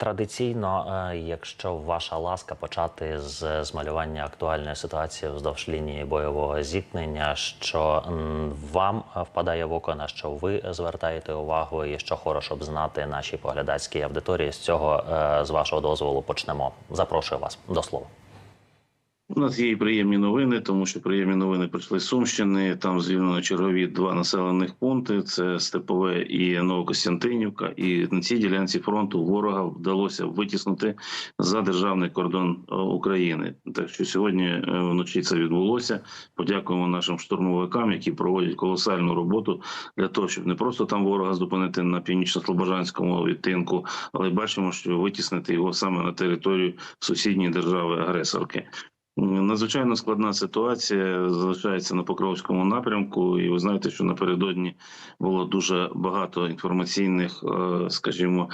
Традиційно, е, якщо ваша ласка почати з змалювання актуальної ситуації вздовж лінії бойового зіткнення, що вам е, впадає в око, на що ви звертаєте увагу, і що хорошо б знати нашій поглядацькій аудиторії, з цього е, з вашого дозволу почнемо. Запрошую вас до слова. У нас є і приємні новини, тому що приємні новини прийшли з Сумщини. Там звільнено чергові два населених пункти: це Степове і Новокостянтинівка. І на цій ділянці фронту ворога вдалося витіснути за державний кордон е, України. Так що сьогодні е, вночі це відбулося. Подякуємо нашим штурмовикам, які проводять колосальну роботу для того, щоб не просто там ворога зупинити на північно-слобожанському відтинку, але бачимо, що витіснити його саме на територію сусідньої держави-агресорки. Надзвичайно складна ситуація залишається на Покровському напрямку, і ви знаєте, що напередодні було дуже багато інформаційних, е, скажімо,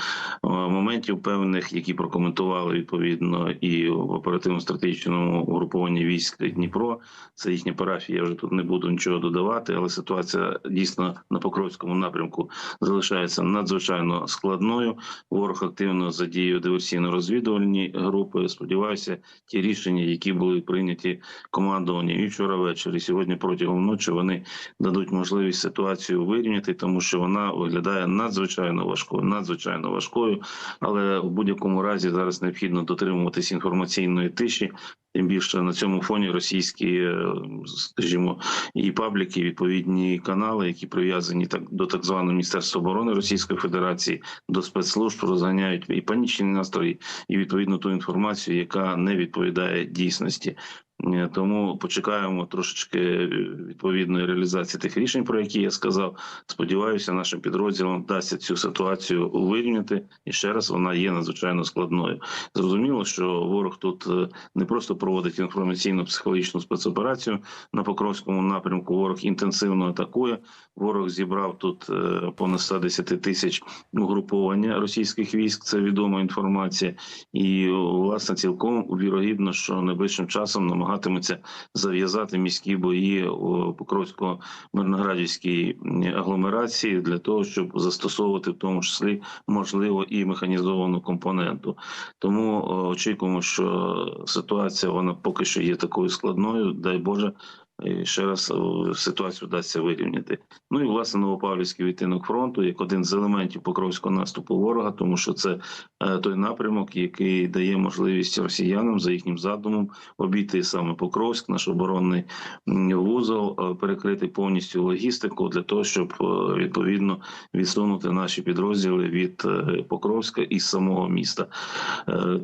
е, моментів певних, які прокоментували відповідно і в оперативно-стратегічному угрупованні військ Дніпро. Це їхня парафія. Я вже тут не буду нічого додавати, але ситуація дійсно на Покровському напрямку залишається надзвичайно складною. Ворог активно задіює диверсійно-розвідувальні групи. Сподіваюся, ті рішення, які були прийняті командування і вчора ввечері, і сьогодні протягом ночі, вони дадуть можливість ситуацію вирівняти, тому що вона виглядає надзвичайно важкою, надзвичайно важкою. Але в будь-якому разі зараз необхідно дотримуватись інформаційної тиші. Тим більше на цьому фоні російські, е, скажімо, і пабліки, і відповідні канали, які прив'язані так до так званого міністерства оборони Російської Федерації, до спецслужб розганяють і панічні настрої, і відповідно ту інформацію, яка не відповідає дійсності. Е, Тому почекаємо трошечки е, відповідної реалізації тих рішень, про які я сказав. Сподіваюся, нашим підрозділам вдасться цю ситуацію вирівняти. І ще раз вона є надзвичайно складною. Зрозуміло, що ворог тут е, не просто проводить інформаційно-психологічну спецоперацію на Покровському напрямку. Ворог інтенсивно атакує. Ворог зібрав тут понад 110 тисяч угруповання російських військ. Це відома інформація, і власне цілком вірогідно, що найближчим часом намагатиметься зав'язати міські бої у Покровсько-Мирноградівській агломерації для того, щоб застосовувати в тому числі можливо і механізовану компоненту. Тому е, очікуємо, що ситуація вона поки що є такою складною. Дай Боже. І ще раз е, ситуацію вдасться вирівняти. Ну і власне Новопавлівський відтинок фронту як один з елементів покровського наступу ворога, тому що це е, той напрямок, який дає можливість росіянам за їхнім задумом обійти саме Покровськ, наш оборонний вузол, е, перекрити повністю логістику для того, щоб відповідно відсунути наші підрозділи від Покровська і самого міста.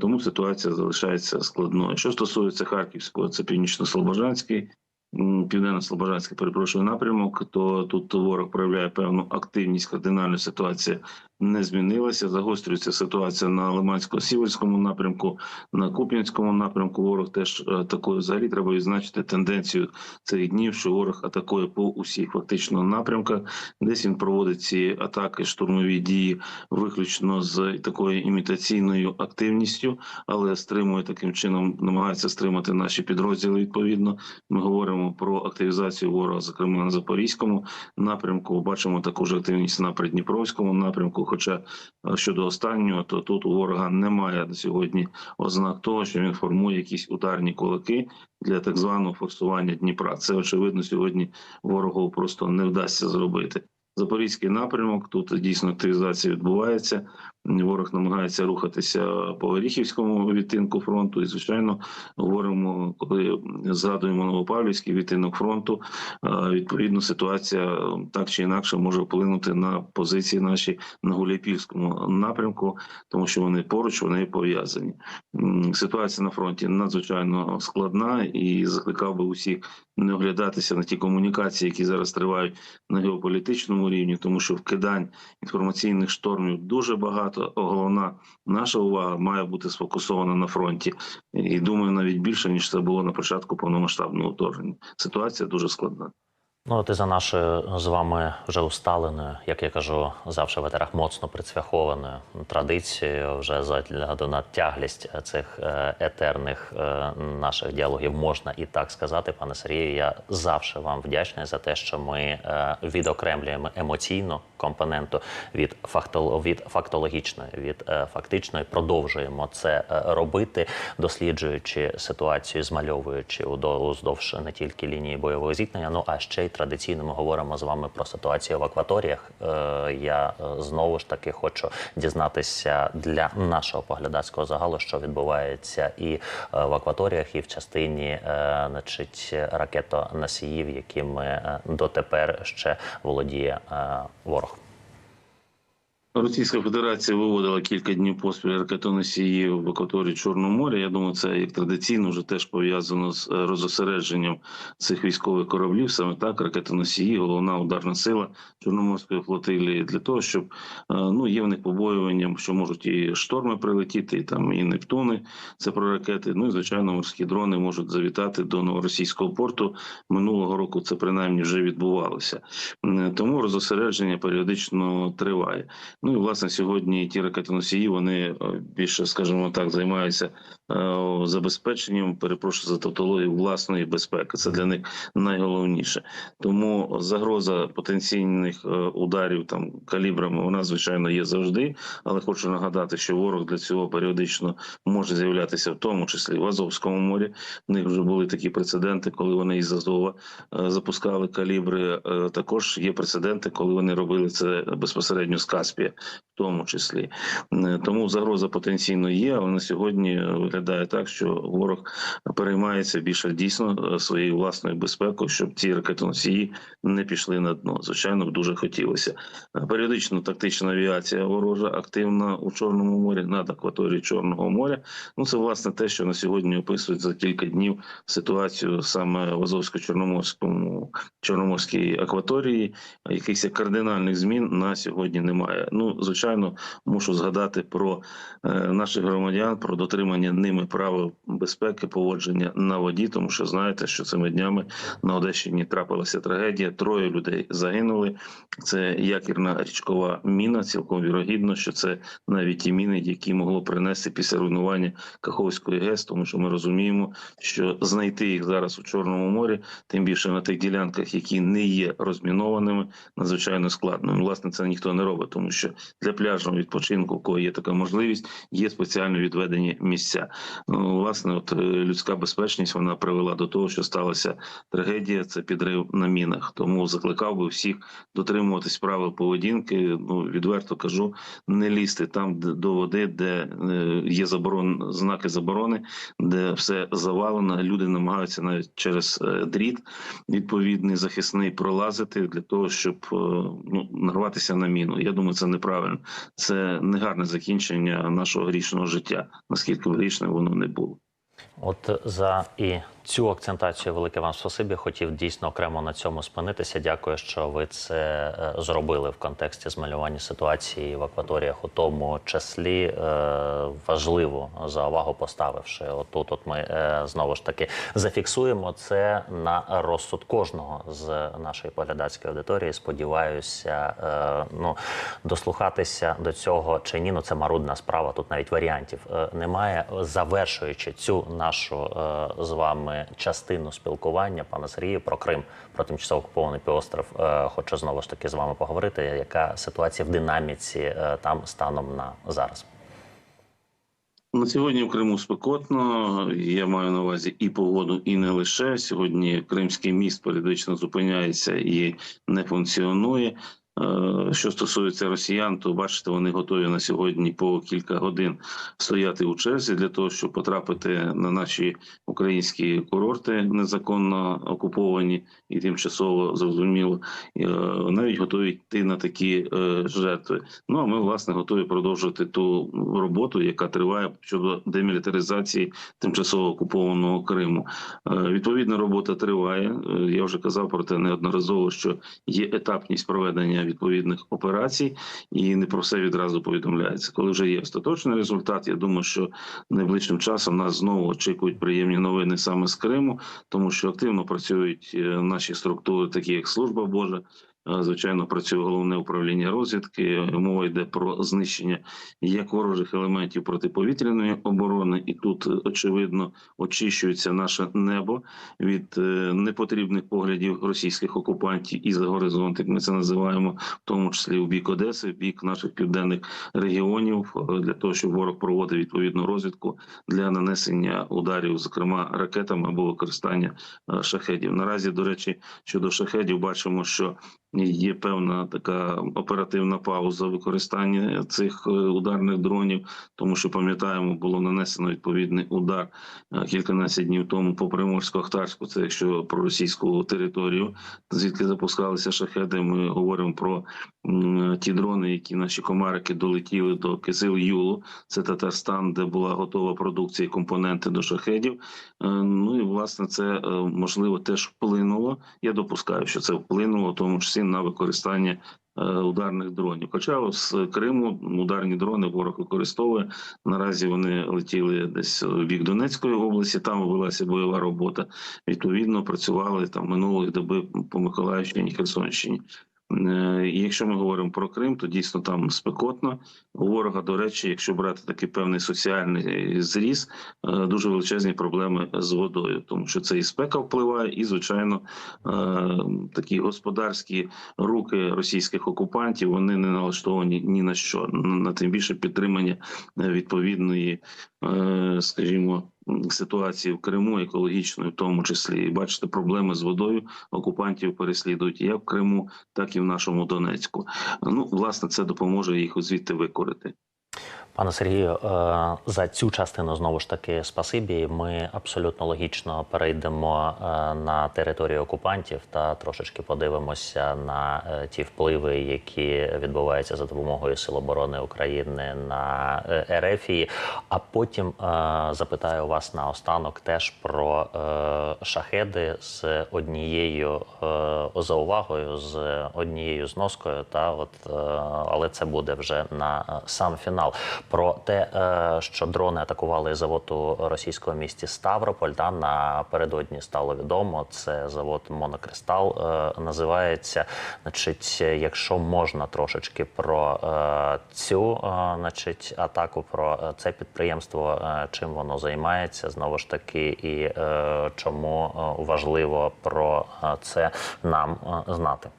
Тому ситуація залишається складною. Що стосується Харківського, це північно-слобожанський. Південно-Слобожанський, перепрошую напрямок, то тут ворог проявляє певну активність, кардинальна ситуація не змінилася. Загострюється ситуація на Лимансько-Сіверському напрямку, на Куп'янському напрямку. Ворог теж е, атакує. Взагалі треба відзначити тенденцію цих днів, що ворог атакує по усіх фактично напрямках. Десь він проводить ці атаки, штурмові дії виключно з такою імітаційною активністю, але стримує таким чином, намагається стримати наші підрозділи. Відповідно, ми говоримо про активізацію ворога, зокрема на запорізькому напрямку. Бачимо також активність на Придніпровському напрямку. Хоча е, щодо останнього, то тут у ворога немає на сьогодні ознак того, що він формує якісь ударні кулаки для так званого форсування Дніпра. Це очевидно сьогодні ворогу просто не вдасться зробити. Запорізький напрямок тут дійсно активізація відбувається. Ворог намагається рухатися по Оріхівському відтинку фронту. І звичайно, говоримо, коли згадуємо Новопавлівський відтинок фронту. е, Відповідно, ситуація так чи інакше може вплинути на позиції наші на Гуляйпільському напрямку, тому що вони поруч, вони пов'язані. Ситуація на фронті надзвичайно складна і закликав би усіх не оглядатися на ті комунікації, які зараз тривають на геополітичному рівні, тому що вкидань інформаційних штормів дуже багато. Головна наша увага має бути сфокусована на фронті, і думаю, навіть більше ніж це було на початку повномасштабного вторгнення. Ситуація дуже складна. Ну, от і за нашою з вами вже усталеною, як я кажу, завжди в етерах моцно прицвяхованою традицією, вже за натяглість цих е, етерних е, наших діалогів можна і так сказати, пане Сергію. Я завжди вам вдячний за те, що ми е, відокремлюємо емоційну компоненту від фактол- від фактологічної, від е, фактичної, продовжуємо це е, робити, досліджуючи ситуацію, змальовуючи уздовж не тільки лінії бойового зіткнення, ну а ще й традиційно ми говоримо з вами про ситуацію в акваторіях. Е, Я е, знову ж таки хочу дізнатися для нашого поглядацького загалу, що відбувається і е, в акваторіях, і в частині значить, ракетоносіїв, якими дотепер ще володіє ворог. Російська Федерація виводила кілька днів поспіль ракетоносіїв в акваторії Чорного моря. Я думаю, це як традиційно вже теж пов'язано з е, розосередженням цих військових кораблів. Саме так ракетоносії, головна ударна сила Чорноморської флотилії для того, щоб е, ну є в них побоювання, що можуть і шторми прилетіти, і там і Нептуни. Це про ракети. Ну і звичайно, морські дрони можуть завітати до новоросійського порту. Минулого року це принаймні вже відбувалося. Тому розосередження періодично триває. Ну і власне сьогодні ті ракетоносії вони е, більше, скажімо так, займаються е, забезпеченням. Перепрошую за тавтологію власної безпеки. Це для них найголовніше. Тому загроза потенційних е, ударів там калібрами вона звичайно є завжди. Але хочу нагадати, що ворог для цього періодично може з'являтися, в тому числі в Азовському морі. В них вже були такі прецеденти, коли вони із Азова запускали калібри. Також є прецеденти, коли вони робили це безпосередньо з Каспія, в тому числі. Тому загроза потенційно є, але на сьогодні е, виглядає так, що ворог переймається більше дійсно е, своєю власною безпекою, щоб ці ракетоносії не пішли на дно. Звичайно, б дуже хотілося. Е, Періодично тактична авіація ворожа активна у Чорному морі над акваторією Чорного моря. Ну це власне те, що на сьогодні описують за кілька днів ситуацію саме в Азовсько-Чорноморському Чорноморській акваторії. Якихось кардинальних змін на сьогодні немає. Ну звичайно, мушу згадати про е, наших громадян, про дотримання ними правил безпеки, поводження на воді, тому що знаєте, що цими днями на Одещині трапилася трагедія. Троє людей загинули. Це якірна річкова міна. Цілком вірогідно, що це навіть ті міни, які могло принести після руйнування Каховської ГЕС, тому що ми розуміємо, що знайти їх зараз у Чорному морі, тим більше на тих ділянках, які не є розмінованими, надзвичайно складно. Власне, це ніхто не робить, тому що для пляжного відпочинку, у кого є така можливість, є спеціально відведені місця. Ну, власне, от е, людська безпечність вона привела до того, що сталася трагедія. Це підрив на мінах. Тому закликав би всіх дотримуватись правил поведінки. Ну відверто кажу, не лізти там до води, де е, є заборон, знаки заборони, де все завалено. Люди намагаються навіть через е, дріт відповідний захисний пролазити для того, щоб ну нарватися на міну. Я думаю, це неправильно. Це негарне закінчення нашого грішного життя, наскільки б грішним воно не було. От за і цю акцентацію велике вам спасибі. Хотів дійсно окремо на цьому спинитися. Дякую, що ви це е, зробили в контексті змалювання ситуації в акваторіях, у тому числі е, важливо за увагу поставивши. Отут, от ми е, знову ж таки зафіксуємо це на розсуд кожного з нашої поглядацької аудиторії. Сподіваюся, ну дослухатися до цього чи ні. Ну це марудна справа. Тут навіть варіантів немає. Завершуючи цю нашу е, з вами частину спілкування, пане Сергію, про Крим, про тимчасово окупований півостров, е, хочу знову ж таки з вами поговорити. Яка ситуація в динаміці е, там станом на зараз? На сьогодні в Криму спекотно. Я маю на увазі і погоду, і не лише сьогодні. Кримський міст періодично зупиняється і не функціонує. Е, Що стосується росіян, то бачите, вони готові на сьогодні по кілька годин стояти у черзі для того, щоб потрапити на наші українські курорти незаконно окуповані і тимчасово зрозуміло. Е, Навіть готові йти на такі е, жертви. Ну а ми власне готові продовжувати ту роботу, яка триває щодо демілітаризації тимчасово окупованого Криму. Відповідна робота триває. Я вже казав про те неодноразово, що є етапність проведення відповідних операцій, і не про все відразу повідомляється. Коли вже є остаточний результат, я думаю, що найближчим часом нас знову очікують приємні новини саме з Криму, тому що активно працюють е, наші структури, такі як служба Божа. Звичайно, працює головне управління розвідки. Мова йде про знищення як ворожих елементів протиповітряної оборони, і тут очевидно очищується наше небо від е, непотрібних поглядів російських окупантів і за горизонт, як ми це називаємо, в тому числі в бік Одеси, в бік наших південних регіонів, е, для того, щоб ворог проводив відповідну розвідку для нанесення ударів, зокрема ракетами або використання е, шахедів. Наразі, до речі, щодо шахедів, бачимо, що є певна така оперативна пауза використання цих е, ударних дронів, тому що пам'ятаємо, було нанесено відповідний удар е, кільканадцять днів тому по Приморську-Ахтарську, це якщо про російську територію, звідки запускалися шахеди. Ми говоримо про ті дрони, які наші комарики долетіли до Кизил Юлу. Це Татарстан, де була готова продукція і компоненти до шахедів. Е, Ну і власне це можливо теж вплинуло. Я допускаю, що це вплинуло, тому числі на використання е, ударних дронів. Хоча з Криму ударні дрони ворог використовує. Наразі вони летіли десь в бік Донецької області. Там велася бойова робота. Відповідно, працювали там минулої доби по Миколаївщині, Херсонщині. Е, І якщо ми говоримо про Крим, то дійсно там спекотно. У ворога, до речі, якщо брати такий певний соціальний зріз, е, дуже величезні проблеми з водою, тому що це і спека впливає, і звичайно е, такі господарські руки російських окупантів вони не налаштовані ні на що, на тим більше підтримання відповідної, скажімо. Ситуації в Криму екологічної, в тому числі, і бачите, проблеми з водою окупантів переслідують як в Криму, так і в нашому Донецьку. Ну, власне, це допоможе їх звідти викорити. Пане Сергію, е, за цю частину знову ж таки спасибі. Ми абсолютно логічно перейдемо е, на територію окупантів та трошечки подивимося на е, ті впливи, які відбуваються за допомогою Сил оборони України на Ерефії. А потім запитаю вас наостанок теж про шахеди з однією заувагою, з однією зноскою. Та от, але це буде вже на сам фінал. Про те, е, що дрони атакували завод у російському місті Ставрополь. Та напередодні стало відомо. Це завод Монокристал е, називається. Значить, якщо можна трошечки про е, цю значить, атаку, про це підприємство, чим воно займається, знову ж таки, і чому важливо про це нам знати.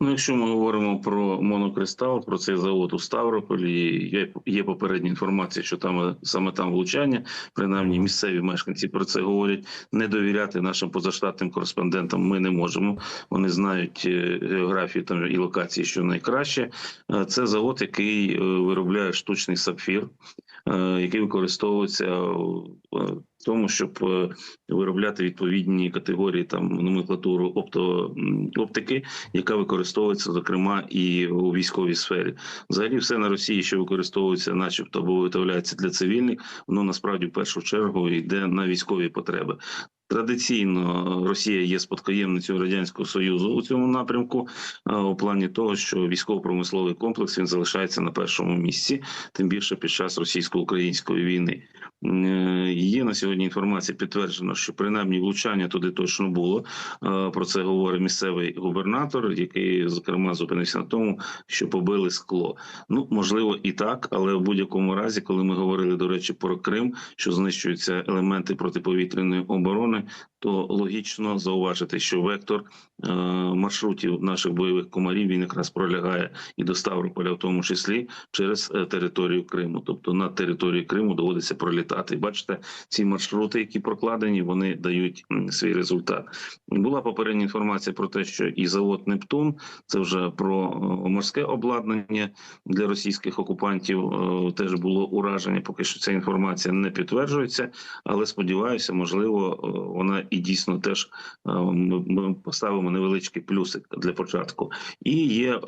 Ну, якщо ми говоримо про монокристал, про цей завод у Ставрополі, є, є попередня інформація, що там саме там влучання, принаймні місцеві мешканці про це говорять. Не довіряти нашим позаштатним кореспондентам ми не можемо. Вони знають е, географію там і локації, що найкраще. Е, Це завод, який е, виробляє штучний сапфір, який використовується тому, щоб е, виробляти відповідні категорії там номенклатуру опто, оптики, яка використовується зокрема і у військовій сфері. Взагалі, все на Росії, що використовується, начебто, або виготовляється для цивільних, воно насправді в першу чергу йде на військові потреби. Традиційно Росія є спадкоємницею радянського союзу у цьому напрямку, е, у плані того, що військово-промисловий комплекс він залишається на першому місці, тим більше під час російсько-української війни. Е, Є на сьогодні інформація підтверджена, що принаймні влучання туди точно було. Е, Про це говорить місцевий губернатор, який зокрема зупинився на тому, що побили скло. Ну можливо і так, але в будь-якому разі, коли ми говорили до речі про Крим, що знищуються елементи протиповітряної оборони, то логічно зауважити, що вектор е, маршрутів наших бойових комарів він якраз пролягає і до Ставрополя, в тому числі через е, територію Криму. Тобто на території Криму доводиться пролітати. Бачите, ці маршрути, які прокладені, вони дають свій результат. Була попередня інформація про те, що і завод Нептун це вже про е, морське обладнання для російських окупантів. е, Теж було ураження. Поки що ця інформація не підтверджується, але сподіваюся, можливо, е, вона і дійсно теж ми, поставимо невеличкий плюсик для початку. І є,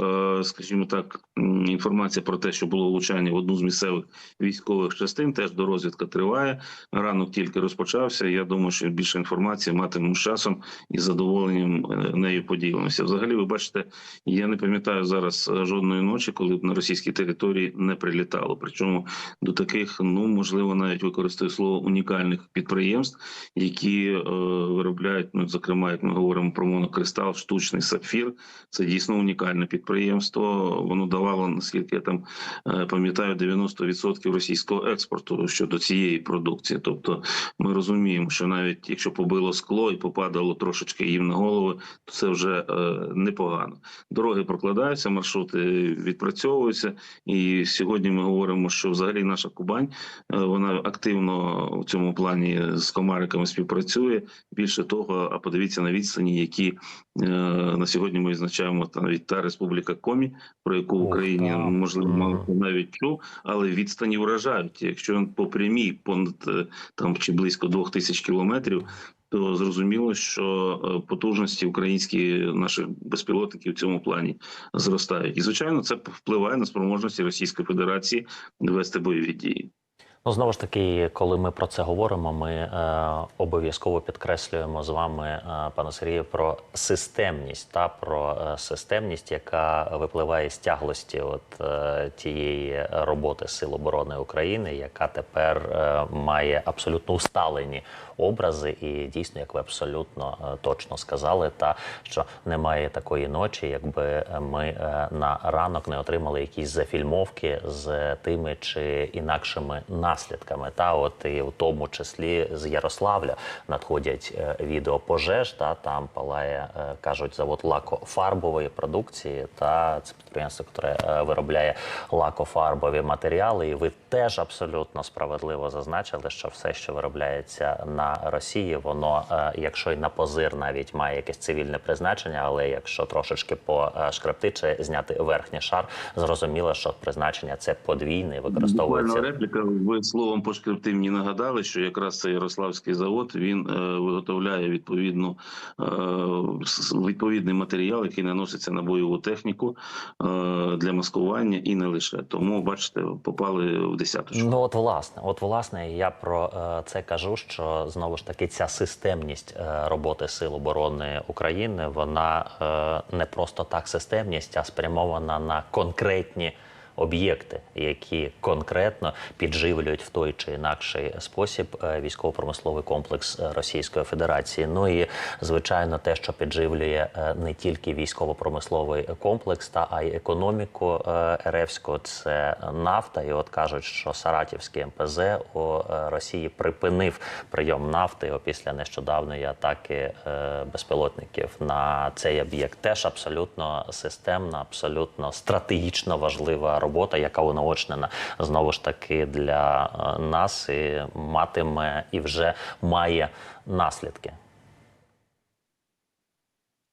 скажімо так, інформація про те, що було влучання в одну з місцевих військових частин. Теж до розвідка триває. Ранок тільки розпочався. Я думаю, що більше інформації матимемо з часом і задоволенням е, нею поділимося. Взагалі, ви бачите, я не пам'ятаю зараз е, жодної ночі, коли б на російській території не прилітало. Причому до таких, ну можливо, навіть використаю слово унікальних підприємств, які е, виробляють, ну зокрема, як ми говоримо про монокристал, штучний сапфір. Це дійсно унікальне підприємство. Воно давало, наскільки я там е, пам'ятаю, 90% російського експорту щодо цієї продукції. Тобто, ми розуміємо, що навіть якщо побило скло і попадало трошечки їм на голови, то це вже е, непогано. Дороги прокладаються, маршрути відпрацьовуються. І сьогодні ми говоримо, що взагалі наша Кубань е, вона активно в цьому плані з комариками співпрацює. Більше того, а подивіться на відстані, які е, на сьогодні ми відзначаємо та навіть та республіка Комі, про яку в Україні можливо навіть чув, але відстані вражають. Якщо по прямій понад там чи близько двох тисяч кілометрів. То зрозуміло, що е, потужності українські наших безпілотників в цьому плані зростають, і звичайно, це впливає на спроможності Російської Федерації вести бойові дії. Ну, знову ж таки, коли ми про це говоримо, ми е, обов'язково підкреслюємо з вами, е, пане Сергію, про системність та про е, системність, яка випливає з тяглості от е, тієї роботи Сил оборони України, яка тепер е, має абсолютно усталені образи, і дійсно, як ви абсолютно е, точно сказали, та що немає такої ночі, якби ми е, на ранок не отримали якісь зафільмовки з тими чи інакшими наслідками. Та от і в тому числі з Ярославля надходять е, відео пожеж. Та там палає, е, кажуть, завод лакофарбової продукції. Та це підприємство, яке е, виробляє лакофарбові матеріали. І ви теж абсолютно справедливо зазначили, що все, що виробляється на Росії, воно, е, якщо й на позир навіть має якесь цивільне призначення, але якщо трошечки пошкребти чи зняти верхній шар, зрозуміло, що призначення це подвійне використовується. Буквально репліка. Ви словом по шкриптив мені нагадали, що якраз цей Ярославський завод він е, виготовляє відповідну е, відповідний матеріал, який наноситься на бойову техніку е, для маскування і не лише. Тому бачите, попали в десяточку. Ну от власне, от власне, я про це кажу, що знову ж таки ця системність е, роботи Сил оборони України, вона е, не просто так системність, а спрямована на конкретні. Об'єкти, які конкретно підживлюють в той чи інакший спосіб е, військово-промисловий комплекс е, Російської Федерації. Ну і звичайно, те, що підживлює е, не тільки військово-промисловий комплекс, та а й економіку РФську, це нафта. І от кажуть, що Саратівський МПЗ у Росії припинив прийом нафти після нещодавної атаки безпілотників на цей об'єкт. Теж абсолютно системна, абсолютно стратегічно важлива робота, яка унаочнена знову ж таки для е, нас і матиме і вже має наслідки.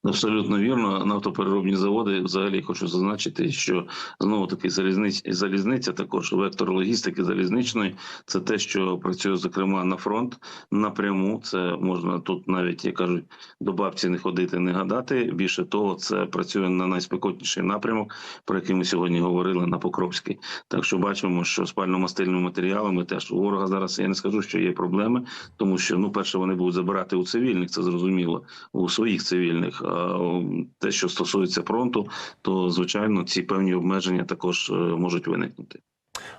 Абсолютно вірно. Нафтопереробні заводи взагалі хочу зазначити, що знову таки залізниця, залізниця, також вектор логістики залізничної, це те, що працює зокрема на фронт напряму. Це можна тут навіть як кажуть до бабці не ходити, не гадати. Більше того, це працює на найспекотніший напрямок, про який ми сьогодні говорили на Покровський. Так що бачимо, що спально-мастильними матеріалами теж у ворога зараз я не скажу, що є проблеми, тому що ну перше вони будуть забирати у цивільних, це зрозуміло, у своїх цивільних. А те, що стосується фронту, то звичайно ці певні обмеження також е, можуть виникнути.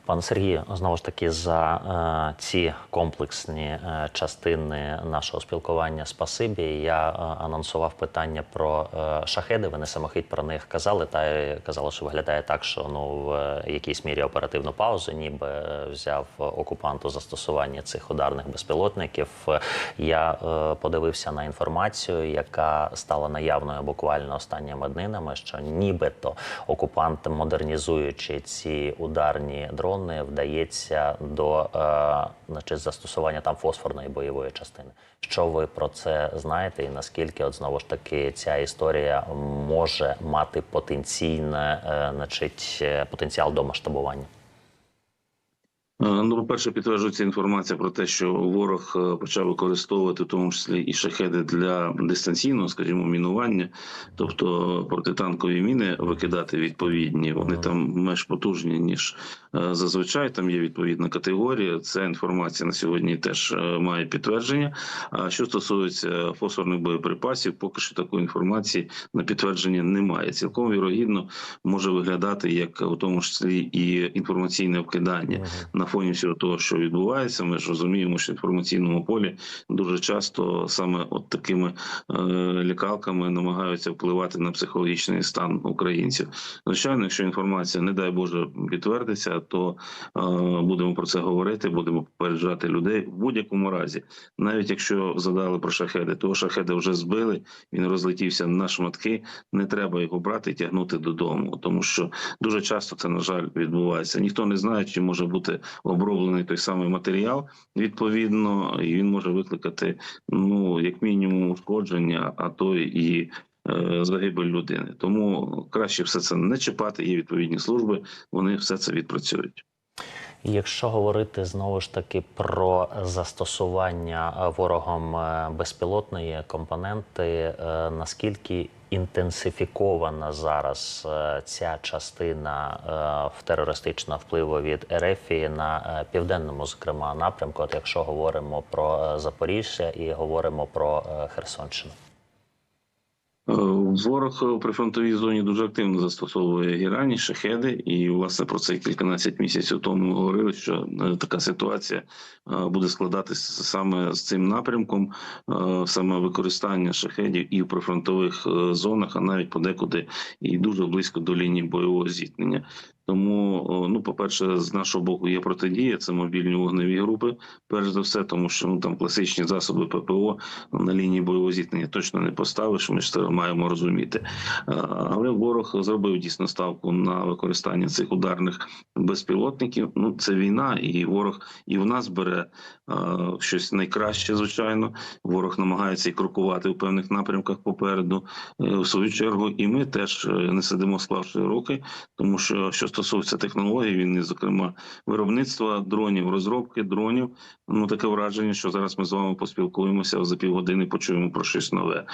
Пане Сергію, знову ж таки за е, ці комплексні е, частини нашого спілкування спасибі. Я е, анонсував питання про е, шахеди. Ви не самохідь про них казали. Та казали, що виглядає так, що ну в е, якійсь мірі оперативну паузу, ніби е, взяв окупант у застосування цих ударних безпілотників. Я е, подивився на інформацію, яка стала наявною буквально останніми днинами, що нібито окупант, модернізуючи ці ударні дрони, вдається до е, значить, застосування там фосфорної бойової частини. Що ви про це знаєте, і наскільки от знову ж таки ця історія може мати потенційне, е, значить, е, потенціал до масштабування? Е, Ну, по-перше, підтверджується інформація про те, що ворог е, почав використовувати в тому числі і шахеди для дистанційного, скажімо, мінування, тобто протитанкові міни викидати відповідні. Вони там менш потужні ніж е, зазвичай. Там є відповідна категорія. Ця інформація на сьогодні теж має підтвердження. А що стосується фосфорних боєприпасів, поки що такої інформації на підтвердження немає. Цілком вірогідно може виглядати як у тому числі і інформаційне вкидання Мгм. На фоні всього того, що відбувається, ми ж розуміємо, що в інформаційному полі дуже часто саме от такими е, лякалками намагаються впливати на психологічний стан українців. Звичайно, якщо інформація, не дай Боже, підтвердиться, то е, будемо про це говорити, будемо попереджати людей в будь-якому разі, навіть якщо задали про шахеди, того шахеди вже збили, він розлетівся на шматки. Не треба його брати і тягнути додому, тому що дуже часто це на жаль відбувається. Ніхто не знає, чи може бути оброблений той самий матеріал відповідно, і він може викликати ну як мінімум ушкодження, а то і е, загибель людини. Тому краще все це не чіпати. Є відповідні служби, вони все це відпрацюють. Якщо говорити знову ж таки про застосування е, ворогом е, безпілотної компоненти, е, наскільки інтенсифікована зараз ця частина в терористичного впливу від Ерефії на південному, зокрема, напрямку, от якщо говоримо про Запоріжжя і говоримо про Херсонщину? Е, Ворог у прифронтовій зоні дуже активно застосовує гірані, шахеди, і власне про це кільканадцять місяців тому говорили, що е, така ситуація е, буде складатися саме з цим напрямком, е, саме використання шахедів і в прифронтових е, зонах, а навіть подекуди і дуже близько до лінії бойового зіткнення. Тому, ну, по-перше, з нашого боку є протидія, це мобільні вогневі групи, перш за все, тому що ну там класичні засоби ППО на лінії бойового зіткнення точно не поставиш. Ми ж це маємо розуміти. Але ворог зробив дійсно ставку на використання цих ударних безпілотників. Ну це війна, і ворог і в нас бере щось найкраще, звичайно. Ворог намагається і крокувати в певних напрямках попереду. Е, В свою чергу, і ми теж е, не сидимо, склавши руки, тому що що стосується технологій, війни, зокрема виробництва дронів, розробки дронів. Ну таке враження, що зараз ми з вами поспілкуємося за півгодини, почуємо про щось нове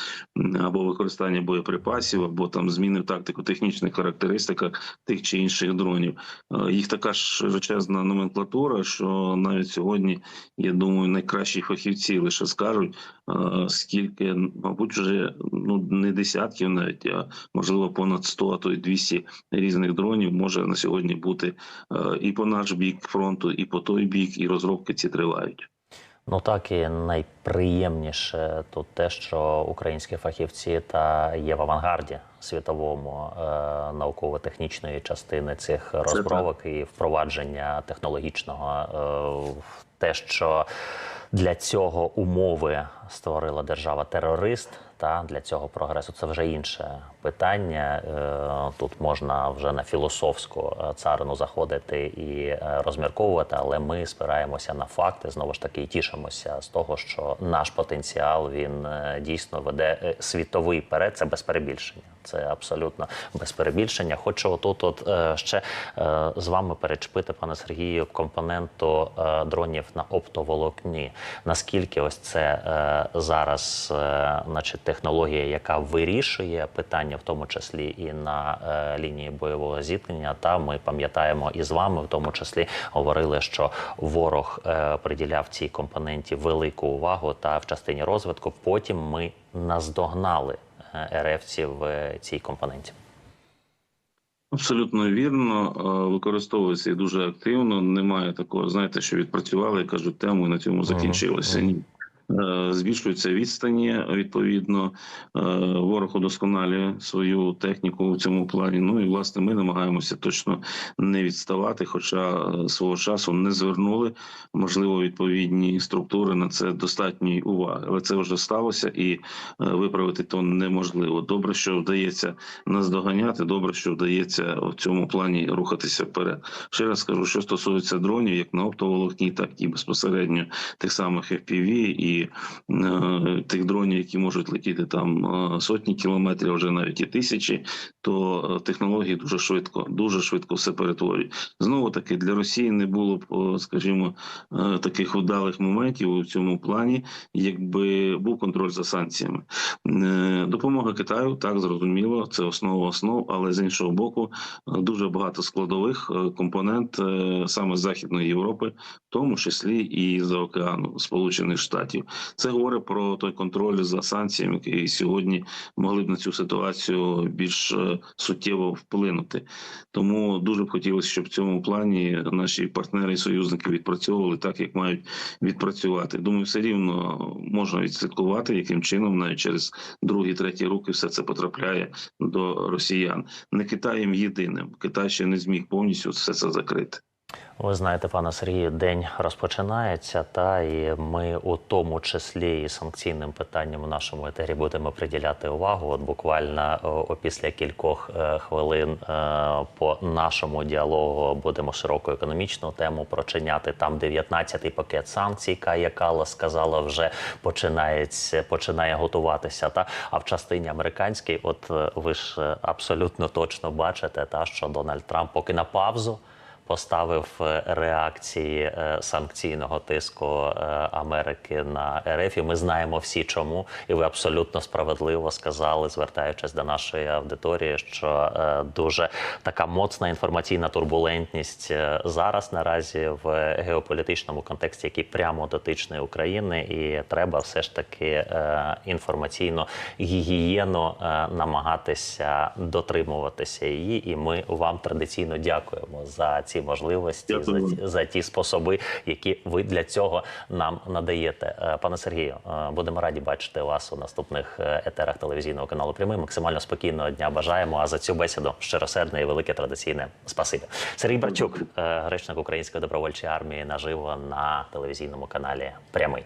або використання боєприпасів, або там зміни в тактико-технічних характеристиках тих чи інших дронів. Е, Їх така ж широчезна номенклатура, що навіть сьогодні, я думаю, найкращі фахівці лише скажуть, е, скільки, мабуть, вже ну не десятків, навіть а можливо понад 100, а то й 200 різних дронів може на сьогодні бути е, і по наш бік фронту, і по той бік, і розробки ці тривають. Ну так і найприємніше тут те, що українські фахівці та є в авангарді світовому е, науково-технічної частини цих розробок і впровадження технологічного е, те, що для цього умови створила держава терорист. Та для цього прогресу це вже інше питання. Е, Тут можна вже на філософську е, царину заходити і е, розмірковувати, але ми спираємося на факти. Знову ж таки, і тішимося з того, що наш потенціал він дійсно веде світовий перед. Це без перебільшення. Це абсолютно без перебільшення. Хочу отут, от ще з вами перечепити, пане Сергію, компоненту дронів на оптоволокні. Наскільки ось це зараз, значить, технологія, яка вирішує питання, в тому числі і на е, лінії бойового зіткнення. Та ми пам'ятаємо і з вами, в тому числі, говорили, що ворог е, приділяв цій компоненті велику увагу та в частині розвитку. Потім ми наздогнали е, РФ в е, цій компоненті. Абсолютно вірно, Е, використовується і дуже активно. Немає такого, знаєте, що відпрацювали, кажуть, тему і на цьому закінчилося. Ні. Е, Збільшуються відстані. Відповідно, е, ворог удосконалює свою техніку в цьому плані. Ну і власне ми намагаємося точно не відставати, хоча е, свого часу не звернули можливо відповідні структури на це достатньої уваги. Але це вже сталося, і виправити то неможливо. Добре, що вдається нас доганяти. Добре, що вдається в цьому плані рухатися вперед. Ще раз скажу, що стосується дронів, як на оптоволокні, так і безпосередньо тих самих FPV і технології е, тих дронів, які можуть летіти там е, сотні кілометрів, вже навіть і тисячі, то е, технології дуже швидко, дуже швидко все перетворюють. Знову таки для Росії не було б, скажімо, таких вдалих моментів у цьому плані, якби був контроль за санкціями. Допомога Китаю так зрозуміло, це основа основ, але з іншого боку, дуже багато складових компонент саме Західної Європи, в тому числі і за океану Сполучених Штатів. Це говорить про той контроль за санкціями, які сьогодні могли б на цю ситуацію більш е, суттєво вплинути. Тому дуже б хотілося, щоб в цьому плані наші партнери і союзники відпрацьовували так, як мають відпрацювати. Думаю, все рівно можна відслідкувати, яким чином навіть через другі, треті руки все це потрапляє до росіян. Не Китаєм єдиним. Китай ще не зміг повністю все це закрити. Ви знаєте, пане Сергію, день розпочинається, та і ми у тому числі і санкційним питанням у нашому етері будемо приділяти увагу. От буквально о, опісля кількох е, хвилин е, по нашому діалогу будемо широку економічну тему прочиняти. Там 19-й пакет санкцій, Кала сказала, вже починається, починає готуватися. Та а в частині американській, от е, ви ж е, абсолютно точно бачите, та що Дональд Трамп поки на павзу поставив е, реакції е, санкційного тиску е, Америки на РФ. І ми знаємо всі чому. І ви абсолютно справедливо сказали, звертаючись до нашої аудиторії, що дуже така моцна інформаційна турбулентність зараз наразі в геополітичному контексті, який прямо дотичний України, і треба все ж таки інформаційно гігієну е, намагатися дотримуватися її. І ми вам традиційно дякуємо за ці можливості, за, Дякую. ті- за ті способи, які ви для цього нам надаєте. Е, Пане Сергію, е, будемо раді бачити вас у наступних е, етерах телевізійного каналу Прямий. Максимально спокійного дня бажаємо. А за цю бесіду щиросердне і велике традиційне спасибі. Сергій Барчук, речник Української добровольчої армії, наживо на телевізійному каналі Прямий.